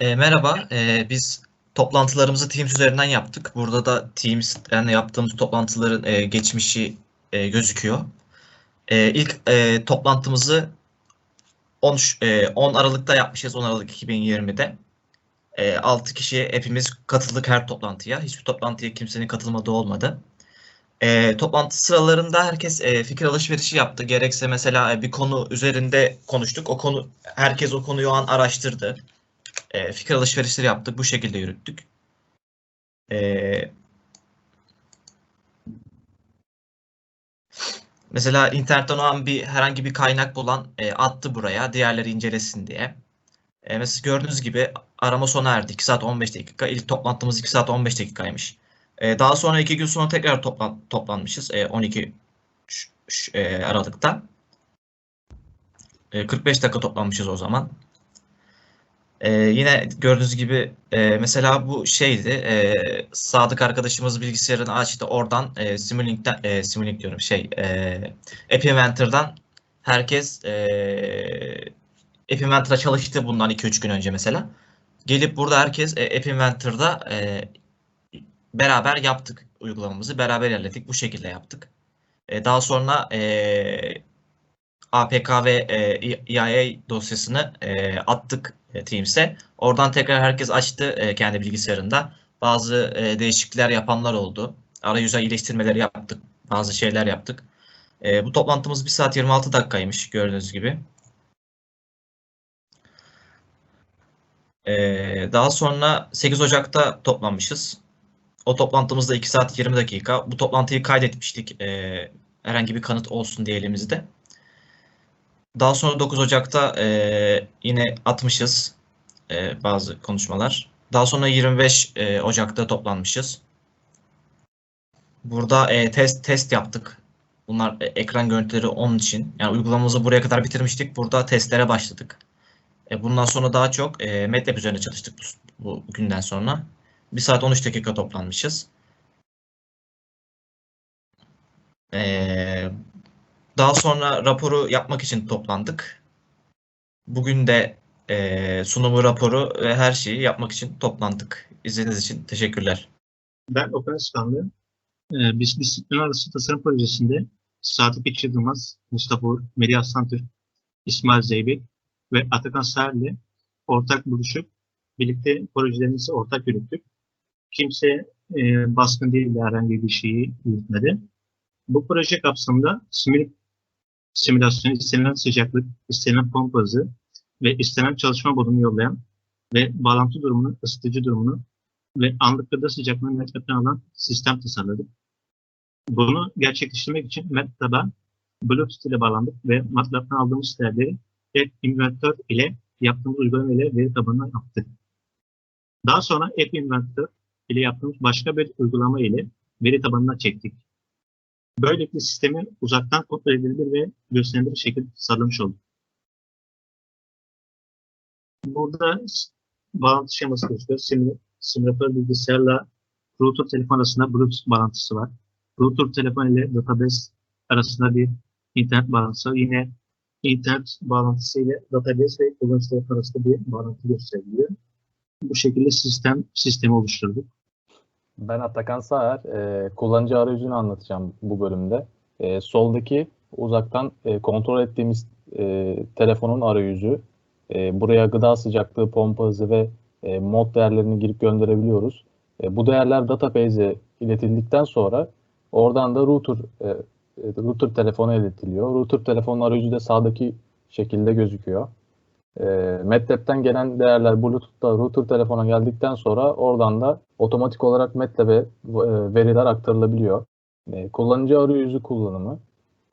E, merhaba, e, biz toplantılarımızı Teams üzerinden yaptık. Burada da Teams'ten yaptığımız toplantıların e, geçmişi e, gözüküyor. E, ilk e, toplantımızı 10, e, 10 Aralık'ta yapmışız, 10 Aralık 2020'de. E, 6 kişi hepimiz katıldık her toplantıya. Hiçbir toplantıya kimsenin katılmadığı olmadı. E, toplantı sıralarında herkes e, fikir alışverişi yaptı. Gerekse mesela e, bir konu üzerinde konuştuk. O konu herkes o konuyu o an araştırdı e, fikir alışverişleri yaptık. Bu şekilde yürüttük. E, mesela internetten o an bir herhangi bir kaynak bulan e, attı buraya. Diğerleri incelesin diye. E, mesela gördüğünüz gibi arama sona erdi. 2 saat 15 dakika. İlk toplantımız 2 saat 15 dakikaymış. E, daha sonra 2 gün sonra tekrar toplan, toplanmışız. E, 12 e, Aralık'ta. E, 45 dakika toplanmışız o zaman. Ee, yine gördüğünüz gibi e, mesela bu şeydi. E, Sadık arkadaşımız bilgisayarını açtı. Oradan e, Simulink e, Simulink diyorum şey e, App herkes e, App çalıştı bundan 2-3 gün önce mesela. Gelip burada herkes e, App e, beraber yaptık uygulamamızı. Beraber ilerledik. Bu şekilde yaptık. E, daha sonra e, APK ve e, EIA dosyasını e, attık e, Teams'e. Oradan tekrar herkes açtı e, kendi bilgisayarında. Bazı e, değişiklikler yapanlar oldu. Arayüze iyileştirmeleri yaptık. Bazı şeyler yaptık. E, bu toplantımız 1 saat 26 dakikaymış gördüğünüz gibi. E, daha sonra 8 Ocak'ta toplanmışız. O toplantımızda 2 saat 20 dakika. Bu toplantıyı kaydetmiştik. E, herhangi bir kanıt olsun diye elimizde. Daha sonra 9 Ocak'ta e, yine atmışız e, bazı konuşmalar. Daha sonra 25 e, Ocak'ta toplanmışız. Burada e, test test yaptık. Bunlar e, ekran görüntüleri onun için. Yani uygulamamızı buraya kadar bitirmiştik. Burada testlere başladık. E, bundan sonra daha çok e, MATLAB üzerine çalıştık bu, bu günden sonra. 1 saat 13 dakika toplanmışız. E, daha sonra raporu yapmak için toplandık. Bugün de e, sunumu raporu ve her şeyi yapmak için toplandık. İzlediğiniz için teşekkürler. Ben Okan Iskanlı. Ee, biz disiplin arası tasarım projesinde Sadık İç Yılmaz, Mustafa Uğur, Melih Aslantürk, İsmail Zeybek ve Atakan Sağer'le ortak buluşup birlikte projelerimizi ortak yürüttük. Kimse e, baskın değil de herhangi bir şeyi yürütmedi. Bu proje kapsamında simülik simülasyonu istenilen sıcaklık, istenilen pompa hızı ve istenen çalışma modunu yollayan ve bağlantı durumunu, ısıtıcı durumunu ve anlık gıda sıcaklığını MATLAB'den alan sistem tasarladık. Bunu gerçekleştirmek için MATLAB'a Bluetooth ile bağlandık ve MATLAB'dan aldığımız değerleri App Inventor ile yaptığımız uygulama ile veri tabanına attık. Daha sonra App Inventor ile yaptığımız başka bir uygulama ile veri tabanına çektik. Böylelikle sistemi uzaktan kontrol edilebilir ve gösterilebilir şekilde tasarlamış olduk. Burada bağlantı şeması gözüküyor. Sim, simülatör bilgisayarla router telefon arasında Bluetooth bağlantısı var. Router telefon ile database arasında bir internet bağlantısı var. Yine internet bağlantısı ile database ve kullanıcı telefon arasında bir bağlantı gösteriliyor. Bu şekilde sistem sistemi oluşturduk. Ben Atakan Sağer. E, kullanıcı arayüzünü anlatacağım bu bölümde. E, soldaki uzaktan e, kontrol ettiğimiz e, telefonun arayüzü. E, buraya gıda sıcaklığı, pompa hızı ve e, mod değerlerini girip gönderebiliyoruz. E, bu değerler database'e iletildikten sonra oradan da router e, router telefona iletiliyor. Router telefonun arayüzü de sağdaki şekilde gözüküyor. E, MATLAB'den gelen değerler Bluetooth'ta router telefona geldikten sonra oradan da otomatik olarak MATLAB'e e, veriler aktarılabiliyor. E, kullanıcı arayüzü kullanımı.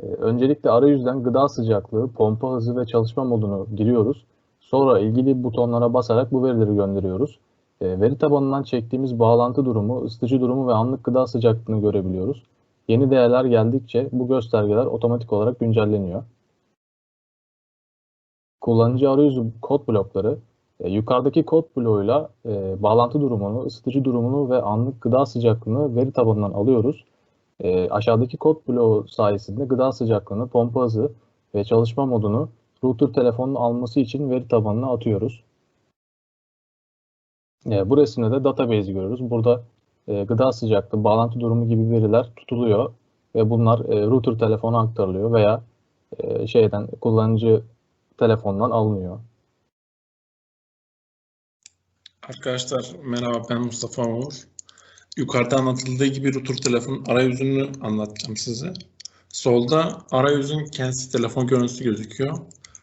E, öncelikle arayüzden gıda sıcaklığı, pompa hızı ve çalışma modunu giriyoruz. Sonra ilgili butonlara basarak bu verileri gönderiyoruz. E, veri tabanından çektiğimiz bağlantı durumu, ısıtıcı durumu ve anlık gıda sıcaklığını görebiliyoruz. Yeni değerler geldikçe bu göstergeler otomatik olarak güncelleniyor. Kullanıcı arayüzü kod blokları e, yukarıdaki kod bloğuyla e, bağlantı durumunu, ısıtıcı durumunu ve anlık gıda sıcaklığını veri tabanından alıyoruz. E, aşağıdaki kod bloğu sayesinde gıda sıcaklığını, pompa hızı ve çalışma modunu router telefonun alması için veri tabanına atıyoruz. E, bu resimde de database'i görüyoruz. Burada e, gıda sıcaklığı, bağlantı durumu gibi veriler tutuluyor ve bunlar e, router telefona aktarılıyor veya e, şeyden kullanıcı telefondan alınıyor. Arkadaşlar merhaba ben Mustafa Uğur. Yukarıda anlatıldığı gibi router telefonun arayüzünü anlatacağım size. Solda arayüzün kendisi telefon görüntüsü gözüküyor.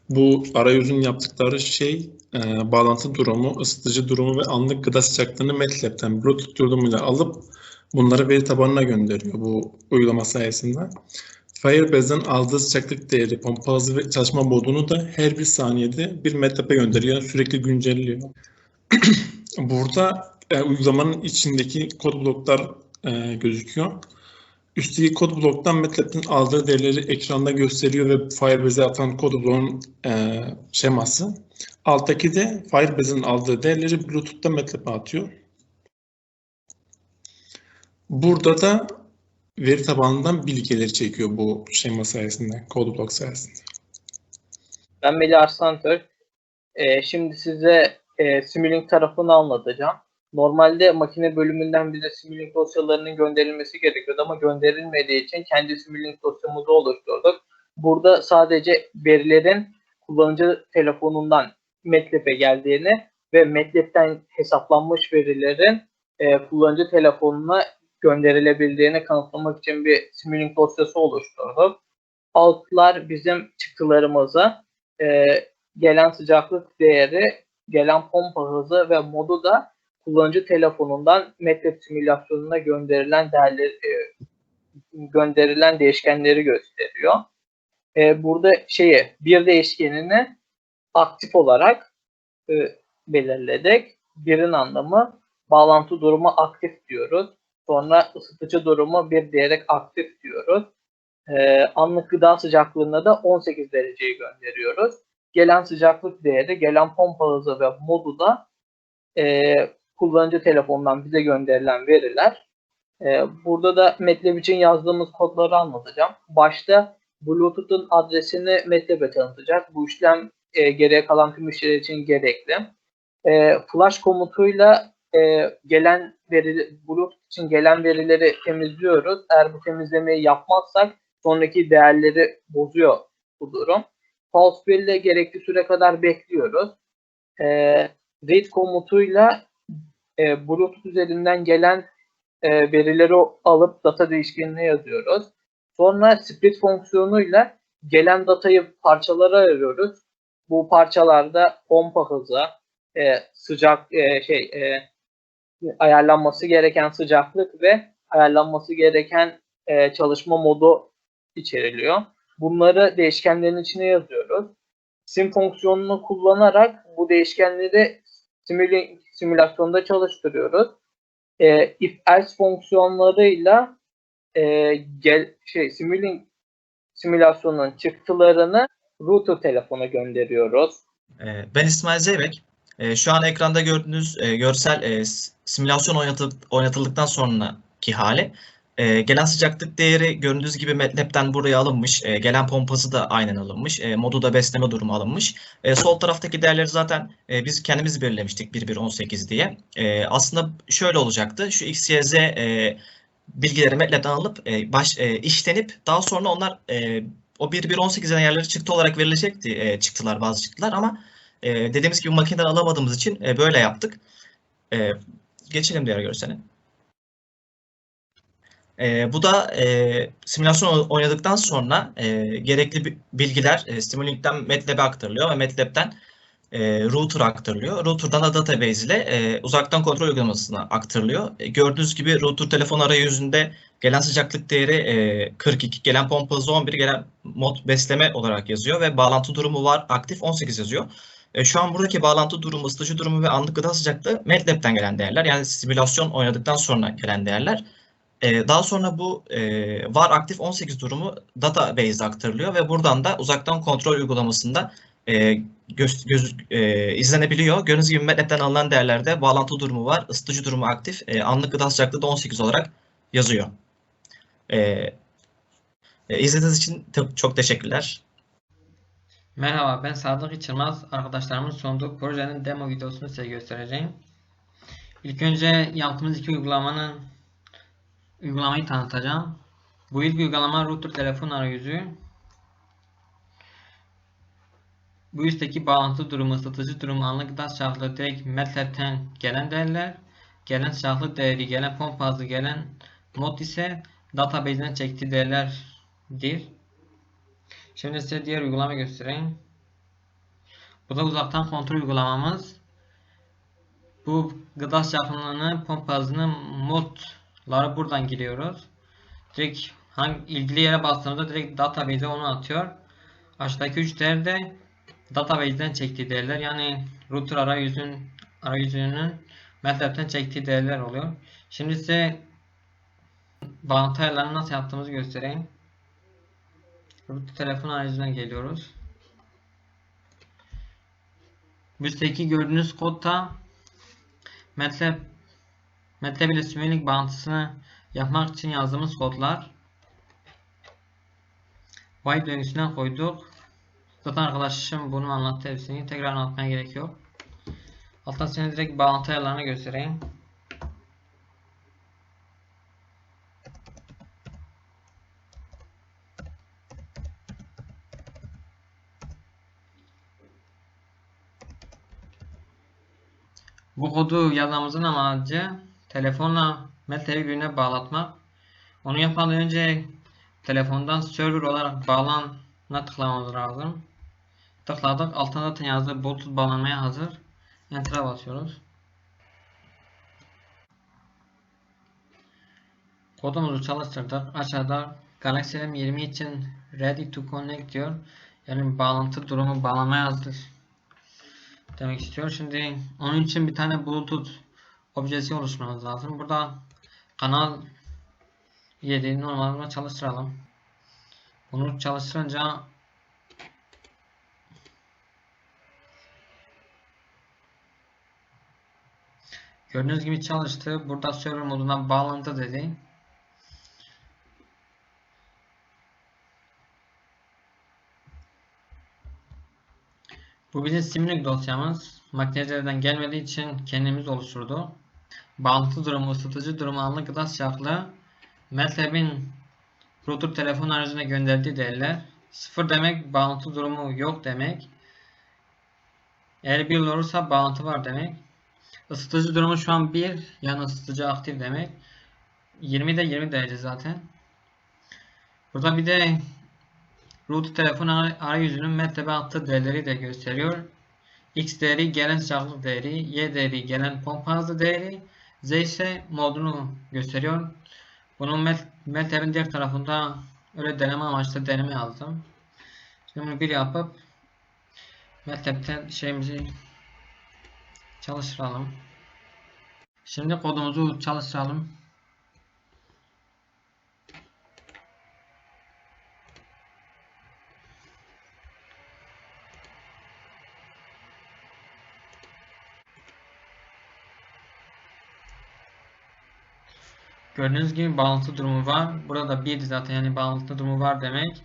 Bu arayüzün yaptıkları şey e, bağlantı durumu, ısıtıcı durumu ve anlık gıda sıcaklığını MATLAB'ten Bluetooth yordamıyla alıp bunları veri tabanına gönderiyor bu uygulama sayesinde. Firebase'den aldığı sıcaklık değeri, pompa hızı ve çalışma modunu da her bir saniyede bir MATLAB'e gönderiyor. Sürekli güncelliyor. Burada e, uygulamanın içindeki kod bloklar e, gözüküyor. Üstteki kod bloktan MATLAB'in aldığı değerleri ekranda gösteriyor ve Firebase'e atan kod bloğun e, şeması. Alttaki de Firebase'in aldığı değerleri Bluetooth'ta MATLAB'e atıyor. Burada da veri tabanından bilgileri çekiyor bu şema sayesinde, kod blok sayesinde. Ben Melih Arslan Ee, şimdi size e, Simulink tarafını anlatacağım. Normalde makine bölümünden bize Simulink dosyalarının gönderilmesi gerekiyordu ama gönderilmediği için kendi Simulink dosyamızı oluşturduk. Burada sadece verilerin kullanıcı telefonundan MATLAB'e geldiğini ve MATLAB'den hesaplanmış verilerin e, kullanıcı telefonuna gönderilebildiğini kanıtlamak için bir Simulink dosyası oluşturduk. Altlar bizim çıktılarımızı e, gelen sıcaklık değeri, gelen pompa hızı ve modu da kullanıcı telefonundan MATLAB simülasyonuna gönderilen değerleri, e, gönderilen değişkenleri gösteriyor. E, burada şeyi bir değişkenini aktif olarak e, belirledik. Birin anlamı bağlantı durumu aktif diyoruz. Sonra ısıtıcı durumu bir diyerek aktif diyoruz. E, anlık gıda sıcaklığında da 18 dereceyi gönderiyoruz gelen sıcaklık değeri, gelen pompa hızı ve modu da e, kullanıcı telefondan bize gönderilen veriler. E, burada da MATLAB için yazdığımız kodları anlatacağım. Başta Bluetooth'un adresini MATLAB'e tanıtacak. Bu işlem e, geriye kalan tüm işler için gerekli. E, flash komutuyla e, gelen veri, Bluetooth için gelen verileri temizliyoruz. Eğer bu temizlemeyi yapmazsak sonraki değerleri bozuyor bu durum. Pulse ile gerekli süre kadar bekliyoruz. E, read komutuyla e, Bluetooth üzerinden gelen e, verileri alıp data değişkenine yazıyoruz. Sonra split fonksiyonuyla gelen datayı parçalara ayırıyoruz. Bu parçalarda pompa hızı, e, sıcak e, şey e, ayarlanması gereken sıcaklık ve ayarlanması gereken e, çalışma modu içeriliyor. Bunları değişkenlerin içine yazıyoruz. Sim fonksiyonunu kullanarak bu değişkenleri simüle, simülasyonda çalıştırıyoruz. E, if else fonksiyonlarıyla e, gel, şey simülink simülasyonun çıktılarını router telefona gönderiyoruz. Ee, Ben İsmail Zeybek. Ee, Şu an ekranda gördüğünüz e, görsel e, simülasyon oynatıl- oynatıldıktan sonraki hali. E, Gelen sıcaklık değeri gördüğünüz gibi MATLAB'den buraya alınmış. E, Gelen pompası da aynen alınmış. E, Modu da besleme durumu alınmış. E, Sol taraftaki değerleri zaten e, biz kendimiz belirlemiştik 1118 diye. E, Aslında şöyle olacaktı. Şu X, Y, Z e, bilgileri MATLAB'den alıp e, baş, e, işlenip daha sonra onlar e, o 1118 değerleri çıktı olarak verilecekti. E, çıktılar bazı çıktılar ama e, dediğimiz gibi makineden alamadığımız için e, böyle yaptık. E, geçelim diğer görsele. E, bu da e, simülasyon oynadıktan sonra e, gerekli bi- bilgiler e, Simulink.'den MATLAB'e aktarılıyor ve MATLAB'den e, router'a aktarılıyor. Router'dan da database ile e, uzaktan kontrol uygulamasına aktarılıyor. E, gördüğünüz gibi router telefon arayüzünde gelen sıcaklık değeri e, 42, gelen pompa hızı 11, gelen mod besleme olarak yazıyor ve bağlantı durumu var aktif 18 yazıyor. E, şu an buradaki bağlantı durumu, ısıtıcı durumu ve anlık gıda sıcaklığı MATLAB'den gelen değerler. Yani simülasyon oynadıktan sonra gelen değerler. E, daha sonra bu e, var aktif 18 durumu database'e aktarılıyor ve buradan da uzaktan kontrol uygulamasında göz, göz, e, izlenebiliyor. Gördüğünüz gibi MATLAB'den alınan değerlerde bağlantı durumu var, ısıtıcı durumu aktif, anlık gıda sıcaklığı da 18 olarak yazıyor. E, e, için çok teşekkürler. Merhaba ben Sadık İçilmaz. Arkadaşlarımın sunduğu projenin demo videosunu size göstereceğim. İlk önce yaptığımız iki uygulamanın uygulamayı tanıtacağım. Bu ilk uygulama router telefon arayüzü. Bu üstteki bağlantı durumu, satıcı durumu, anlık gıda şartları direkt MATLAB'ten gelen değerler. Gelen şartlı değeri, gelen pompa hızı, gelen mod ise database'den çektiği değerlerdir. Şimdi size diğer uygulamayı göstereyim. Bu da uzaktan kontrol uygulamamız. Bu gıda şartlarını, pompa hızını, modları buradan giriyoruz. Direkt hangi ilgili yere bastığımızda direkt database'e onu atıyor. Aşağıdaki üç değer de database'den çektiği değerler yani router arayüzün arayüzünün MATLAB'ten çektiği değerler oluyor. Şimdi size bağlantı ayarlarını nasıl yaptığımızı göstereyim. Router telefon arayüzüne geliyoruz. Üstteki gördüğünüz kodda MATLAB MATLAB ile Simulink bağlantısını yapmak için yazdığımız kodlar. White döngüsüne koyduk. Zaten arkadaşım bunu anlattı hepsini. Tekrar anlatmaya gerek yok. Alttan size direkt bağlantı ayarlarını göstereyim. Bu kodu yazmamızın amacı telefonla MATLAB'i birbirine bağlatmak. Onu yapmadan önce telefondan server olarak bağlana tıklamamız lazım. Tıkladık. Altında zaten yazdı Bluetooth bağlanmaya hazır. Enter'a basıyoruz. Kodumuzu çalıştırdık. Aşağıda Galaxy M20 için Ready to Connect diyor. Yani bağlantı durumu bağlamaya hazır demek istiyor. Şimdi onun için bir tane Bluetooth objesi oluşturmamız lazım. Burada kanal 7 normalde çalıştıralım. Bunu çalıştırınca gördüğünüz gibi çalıştı. Burada server moduna bağlantı dedi. Bu bizim Simulink dosyamız. Makinelerden gelmediği için kendimiz oluşturdu. Bağlantı durumu, ısıtıcı durumu, anlık gıda sıcaklığı MATLAB'in router telefon aracına gönderdiği değerler. Sıfır demek bağlantı durumu yok demek. Eğer bir olursa bağlantı var demek. Isıtıcı durumu şu an 1 yani ısıtıcı aktif demek. 20 de 20 derece zaten. Burada bir de Router telefon arayüzünün MATLAB'e attığı değerleri de gösteriyor. X değeri gelen sıcaklık değeri, Y değeri gelen pompa hızı değeri, Z ise modunu gösteriyor. Bunun MATLAB'in diğer tarafında öyle deneme amaçlı deneme yazdım. Şimdi bunu bir yapıp MATLAB'ten şeyimizi çalıştıralım. Şimdi kodumuzu çalıştıralım. Gördüğünüz gibi bağlantı durumu var. Burada 1 zaten yani bağlantı durumu var demek.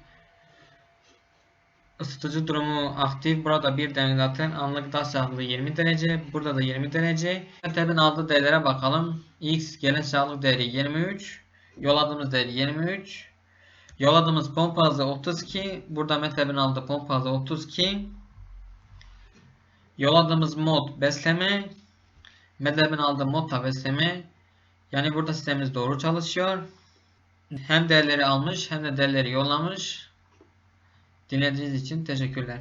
Isıtıcı durumu aktif. Burada bir demek zaten. Anlık gıda sıcaklığı 20 derece. Burada da 20 derece. MATLAB'in aldığı değerlere bakalım. X gelen sıcaklık değeri 23. Yolladığımız değeri 23. Yolladığımız pompa hızı 32. Burada MATLAB'in aldığı pompa hızı 32. Yolladığımız mod besleme. MATLAB'in aldığı mod da besleme. Yani burada sistemimiz doğru çalışıyor. Hem değerleri almış hem de değerleri yollamış. Dinlediğiniz için teşekkürler.